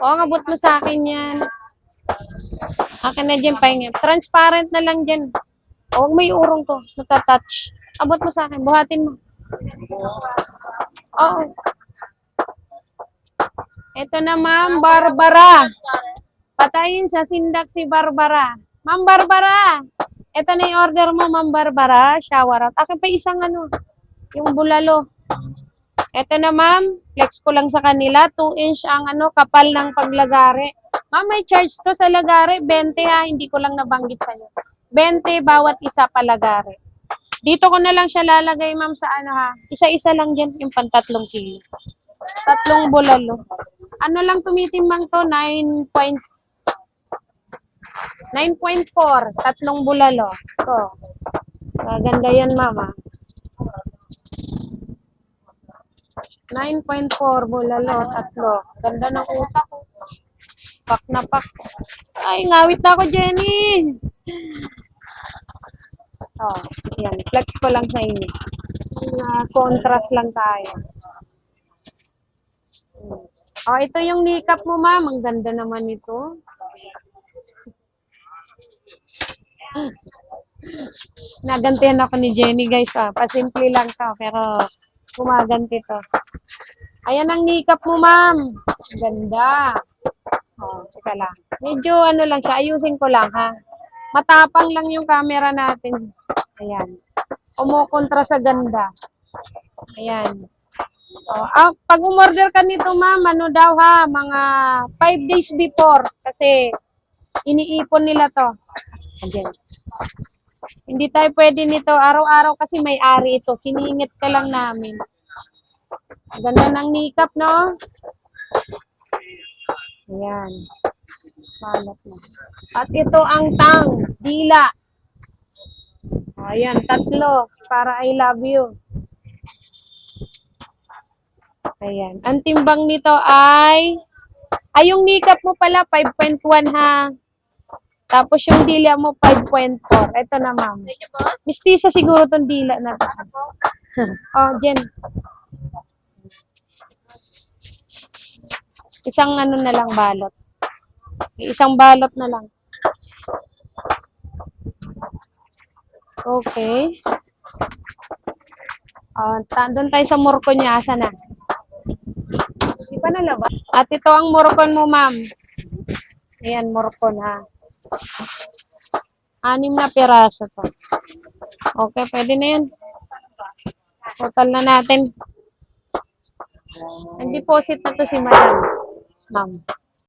Oo, abot mo sa akin yan. Akin na dyan, pahinga. Transparent na lang dyan. Huwag may urong to. Natatouch. Abot mo sa akin. Buhatin mo. Oo. Ito na, ma'am. Barbara. Patayin sa sindak si Barbara. Ma'am Barbara. Ito na yung order mo, Ma'am Barbara. Shower out. Akin pa isang ano. Yung bulalo. Ito na, ma'am. Flex ko lang sa kanila. 2 inch ang ano, kapal ng paglagari. Ma'am, may charge to sa lagari. 20 ha. Hindi ko lang nabanggit sa inyo. 20 bawat isa palagari. Dito ko na lang siya lalagay, ma'am, sa ano ha. Isa-isa lang dyan, yung pantatlong kilo. Tatlong bulalo. Ano lang tumitimbang to? 9 points. 9.4. Tatlong bulalo. To. Maganda yan, mama. 9.4 bulalo, tatlo. Ganda ng utak ko. Pak na pak. Ay, ngawit na ako, Jenny. Oh, yan. Flex ko lang sa inyo. Na contrast lang tayo. Oh, ito yung makeup mo, ma'am. Ang ganda naman ito. Nagantihan ako ni Jenny, guys. Ah. Pasimple lang to, pero gumaganti to. Ayan ang makeup mo, ma'am. Ganda. Oh, teka lang. Medyo ano lang siya, ayusin ko lang, ha. Matapang lang yung camera natin. Ayan. Kumukontra sa ganda. Ayan. Oh, ah, pag umorder ka nito, ma'am, ano daw ha, mga 5 days before. Kasi iniipon nila to. Ayan. Hindi tayo pwede nito araw-araw kasi may ari ito. Siningit ka lang namin. Ganda ng makeup, no? Ayan. Malat na. At ito ang tang, dila. Ayan, tatlo. Para I love you. Ayan. Ang timbang nito ay, ay yung makeup mo pala, 5.1 ha. Tapos yung dila mo, 5.4. Ito na, ma'am. Mistisa siguro tong dila na oh, Jen. Isang ano na lang balot. Isang balot na lang. Okay. Ah, ta- doon tayo sa murko niya. Asa na? Di pa nalabas? At ito ang murkon mo, ma'am. Ayan, murkon ha. Anim na piraso to. Okay, pwede na yan. Total na natin. Ang deposit na to si madam. Ma'am.